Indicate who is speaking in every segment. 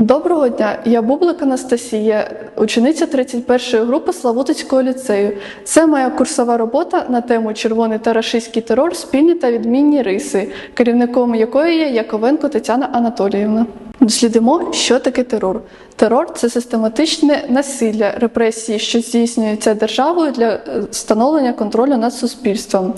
Speaker 1: Доброго дня, я Бублик Анастасія, учениця 31-ї групи Славутицького ліцею. Це моя курсова робота на тему Червоний та рашистський терор, спільні та відмінні риси, керівником якої є Яковенко Тетяна Анатоліївна. Дослідимо, що таке терор. Терор це систематичне насилля, репресії, що здійснюються державою для е, встановлення контролю над суспільством.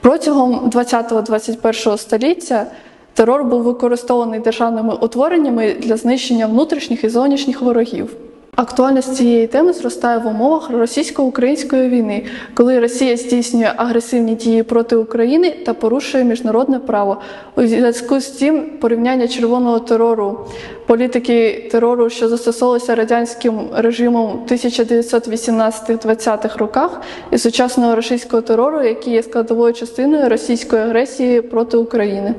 Speaker 1: Протягом 20-21 століття Терор був використований державними утвореннями для знищення внутрішніх і зовнішніх ворогів. Актуальність цієї теми зростає в умовах російсько-української війни, коли Росія здійснює агресивні дії проти України та порушує міжнародне право. У зв'язку з цим порівняння червоного терору, політики терору, що застосовувалися радянським режимом в 1918-20-х роках, і сучасного російського терору, який є складовою частиною російської агресії проти України.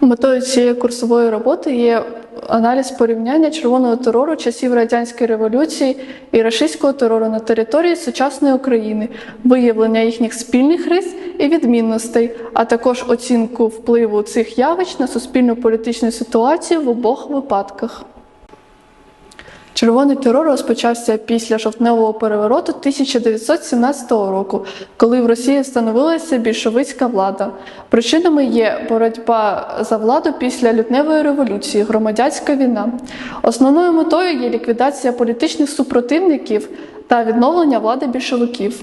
Speaker 1: Метою цієї курсової роботи є аналіз порівняння червоного терору часів радянської революції і рашистського терору на території сучасної України, виявлення їхніх спільних рис і відмінностей, а також оцінку впливу цих явищ на суспільну політичну ситуацію в обох випадках. Червоний терор розпочався після жовтневого перевороту 1917 року, коли в Росії встановилася більшовицька влада. Причинами є боротьба за владу після лютневої революції, громадянська війна. Основною метою є ліквідація політичних супротивників та відновлення влади більшовиків.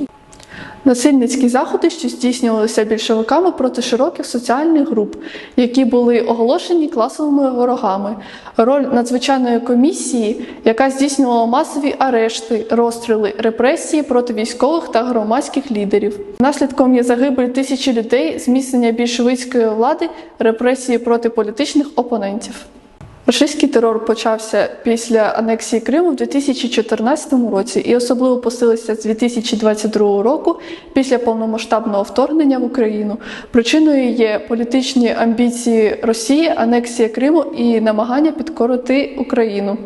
Speaker 1: Насильницькі заходи, що здійснювалися більшовиками проти широких соціальних груп, які були оголошені класовими ворогами. Роль надзвичайної комісії, яка здійснювала масові арешти, розстріли, репресії проти військових та громадських лідерів. Наслідком є загибель тисячі людей, зміцнення більшовицької влади, репресії проти політичних опонентів. Російський терор почався після анексії Криму в 2014 році і особливо посилився з 2022 року після повномасштабного вторгнення в Україну. Причиною є політичні амбіції Росії, анексія Криму і намагання підкорити Україну.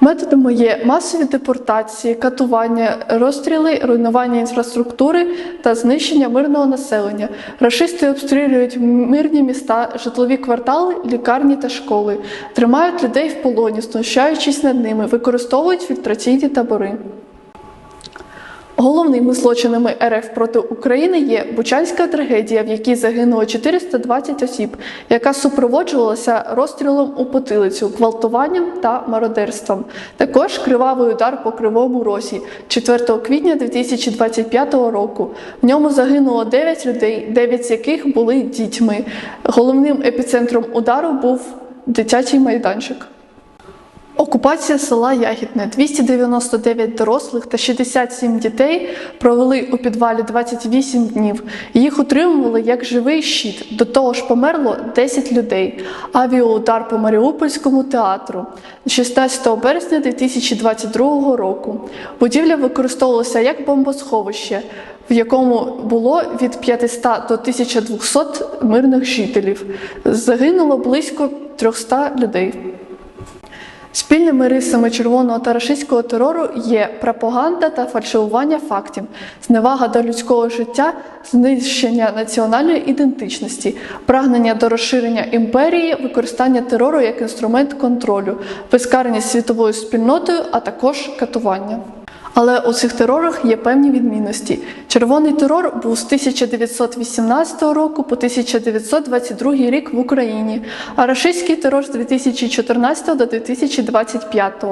Speaker 1: Методами є масові депортації, катування, розстріли, руйнування інфраструктури та знищення мирного населення. Рашисти обстрілюють мирні міста, житлові квартали, лікарні та школи, тримають людей в полоні, знущаючись над ними, використовують фільтраційні табори. Головними злочинами РФ проти України є Бучанська трагедія, в якій загинуло 420 осіб, яка супроводжувалася розстрілом у потилицю, гвалтуванням та мародерством. Також кривавий удар по кривому росі 4 квітня 2025 року. В ньому загинуло 9 людей, 9 з яких були дітьми. Головним епіцентром удару був дитячий майданчик. Окупація села Ягідне. 299 дорослих та 67 дітей провели у підвалі 28 днів. Їх утримували як живий щит. До того ж померло 10 людей. Авіаудар по Маріупольському театру 16 березня 2022 року. Будівля використовувалася як бомбосховище, в якому було від 500 до 1200 мирних жителів. Загинуло близько 300 людей. Спільними рисами червоного та рашистського терору є пропаганда та фальшивування фактів, зневага до людського життя, знищення національної ідентичності, прагнення до розширення імперії, використання терору як інструмент контролю, безкарність світовою спільнотою, а також катування. Але у цих терорах є певні відмінності. Червоний терор був з 1918 року по 1922 рік в Україні, а рашистський терор з 2014 до 2025.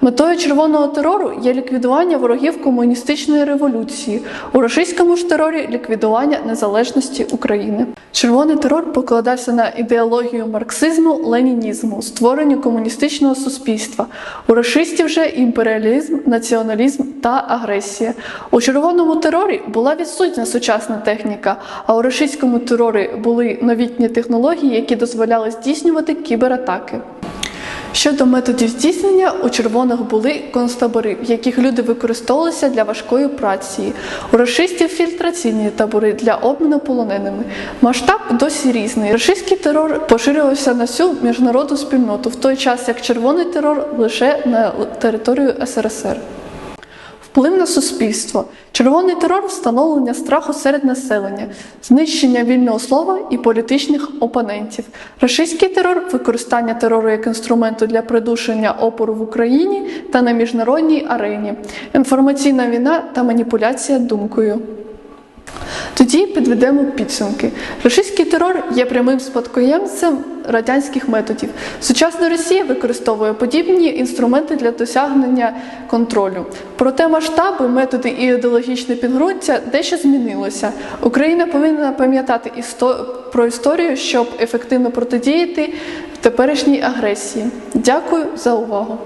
Speaker 1: Метою червоного терору є ліквідування ворогів комуністичної революції. У рашистському ж терорі ліквідування незалежності України. Червоний терор покладався на ідеологію марксизму, ленінізму, створенню комуністичного суспільства. У рашистів же імперіалізм, націоналізм та агресія. У червоному терорі була відсутня сучасна техніка, а у рашистському терорі були новітні технології, які дозволяли здійснювати кібератаки. Щодо методів здійснення, у червоних були концтабори, в яких люди використовувалися для важкої праці. У рашистів фільтраційні табори для обміну полоненими. Масштаб досі різний. Рашистський терор поширювався на всю міжнародну спільноту, в той час як червоний терор лише на територію СРСР. Вплив на суспільство, червоний терор, встановлення страху серед населення, знищення вільного слова і політичних опонентів, рашистський терор, використання терору як інструменту для придушення опору в Україні та на міжнародній арені, інформаційна війна та маніпуляція думкою. Тоді підведемо підсумки. Рашистський терор є прямим спадкоємцем радянських методів. Сучасна Росія використовує подібні інструменти для досягнення контролю. Проте масштаби, методи і ідеологічне підґрунтя дещо змінилося. Україна повинна пам'ятати про історію, щоб ефективно протидіяти теперішній агресії. Дякую за увагу.